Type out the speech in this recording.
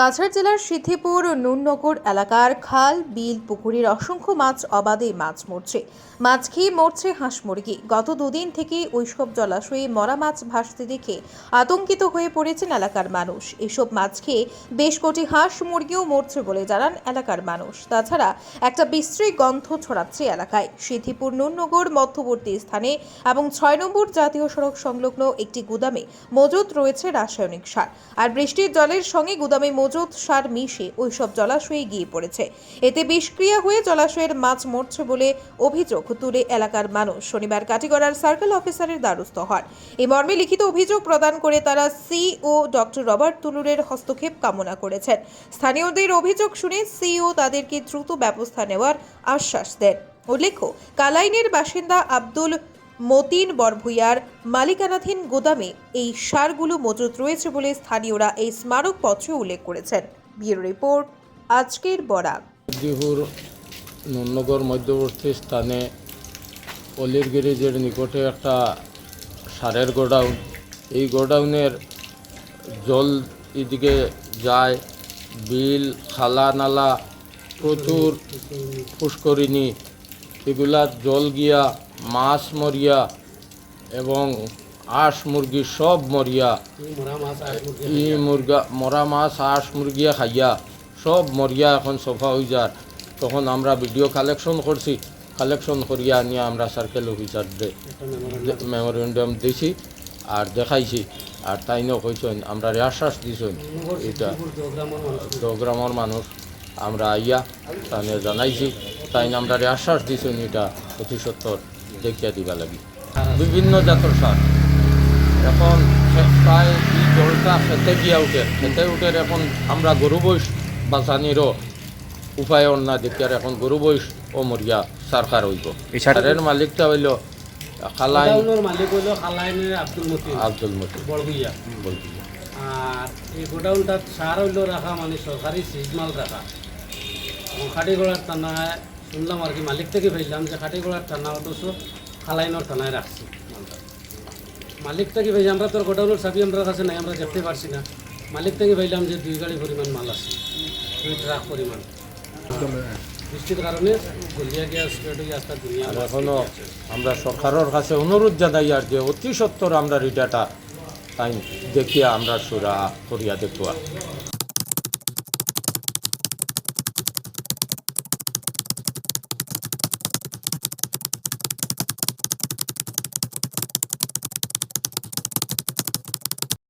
কাছাড় জেলার সিদ্ধিপুর নুননগর এলাকার খাল, বিল, পুকুরের অসংখ্য মাছ অবাধে মাছ মরছে। মাছ খেয়ে মরছে হাঁস মুরগি। গত দুদিন থেকে ওইসব জলাশয়ে মরা মাছ ভাসতে দেখে আতঙ্কিত হয়ে পড়েছেন এলাকার মানুষ। এসব মাছ খেয়ে বেশ কোটি হাঁস মুরগিও মরছে বলে জানান এলাকার মানুষ। তাছাড়া একটা বিশ্রী গন্ধ ছড়াচ্ছে এলাকায়। সিদ্ধিপুর, নুননগর মধ্যবর্তী স্থানে এবং ছয় নম্বর জাতীয় সড়ক সংলগ্ন একটি গুদামে মজুদ রয়েছে রাসায়নিক সার। আর বৃষ্টির জলের সঙ্গে গুদামে মজুদ সার মিশে ওইসব জলাশয়ে গিয়ে পড়েছে। এতে বিষক্রিয়া হয়ে জলাশয়ের মাছ মরছে বলে অভিযোগ তুলে এলাকার মানুষ। শনিবার কাটিগড়ার সার্কেল অফিসারের দ্বারস্থ হন। এই মর্মে লিখিত অভিযোগ প্রদান করে তারা সিও ডক্টর রবার্ট তুলুরের হস্তক্ষেপ কামনা করেছেন। স্থানীয়দের অভিযোগ শুনে সিও তাদেরকে দ্রুত ব্যবস্থা নেওয়ার আশ্বাস দেন। উল্লেখ্য, কালাইনের বাসিন্দা আব্দুল মতিন বরভুইয়ার মালিকানাধীন গোদামে এই সারগুলো মজুত রয়েছে বলে স্থানীয়রা এই স্মারক পত্রে উল্লেখ করেছেন। ব্যুরো রিপোর্ট, আজকের বরাক। দিহুর নুননগর মধ্যবর্তী স্থানে অলির গ্যারেজের নিকটে একটা সারের গোডাউন। এই গোডাউনের জল এদিকে যায়, বিল, খালা নালা, প্রচুর পুষ্করিণী এগুলা জল গিয়া মাছ মরিয়া এবং আঁশ মুরগি সব মরিয়া। ই মুরগা মরা মাছ হাঁস মুরগিয়া খাইয়া সব মরিয়া এখন সফা হয়ে যার তখন আমরা ভিডিও কালেকশন করছি কালেকশন করিয়া নিয়ে আমরা সার্কেল অফিসারদের মেমোরেন্ডাম দিছি আর দেখাইছি। আর তাই তাইনও কইছেন আমরা আশ্বাস দিছেন। এটা দগ্রামর মানুষ আমরা আইয়া তাই জানাইছি। তাই আমরা আশ্বাস দিছেন এটা অতি সত্তর দেখিয়া দিবা লাগি। বিভিন্ন জাতর সার। এখন প্রায় এই জলটা খেতে গিয়া উঠে। খেতে উঠে এখন আমরা গরু বৈশ বাঁচানিরও উপায় না দেখিয়ার এখন গরু বৈশ ও মরিয়া সারকার হইব। সারের মালিকটা হইল খালাই মালিক হইল খালাইনের আব্দুল মতিন। আব্দুল মতি বড়গুইয়া বলবি আর এই গোডাউনটার সার হইল রাখা মানে সরকারি সিজমাল রাখা। খাটিগড়ার থানায় শুনলাম আর কি মালিক থেকে ভাইলাম যে খাটিগড়ার থানা অথচ খালাইনর থানায় রাখছি মালিক থেকে ভাই আমরা তোর গোডাউনের চাবি আমরা কাছে নাই আমরা দেখতে পারছি না। মালিক থেকে ভাইলাম যে দুই গাড়ি পরিমাণ মাল আছে দুই ট্রাক পরিমাণ। বৃষ্টির কারণে গলিয়া গিয়া দুনিয়া এখনও আমরা সরকারের কাছে অনুরোধ জানাই আর যে অতি সত্তর আমরা রিটাটা তাই দেখিয়া আমরা সুরা করিয়া দেখুয়া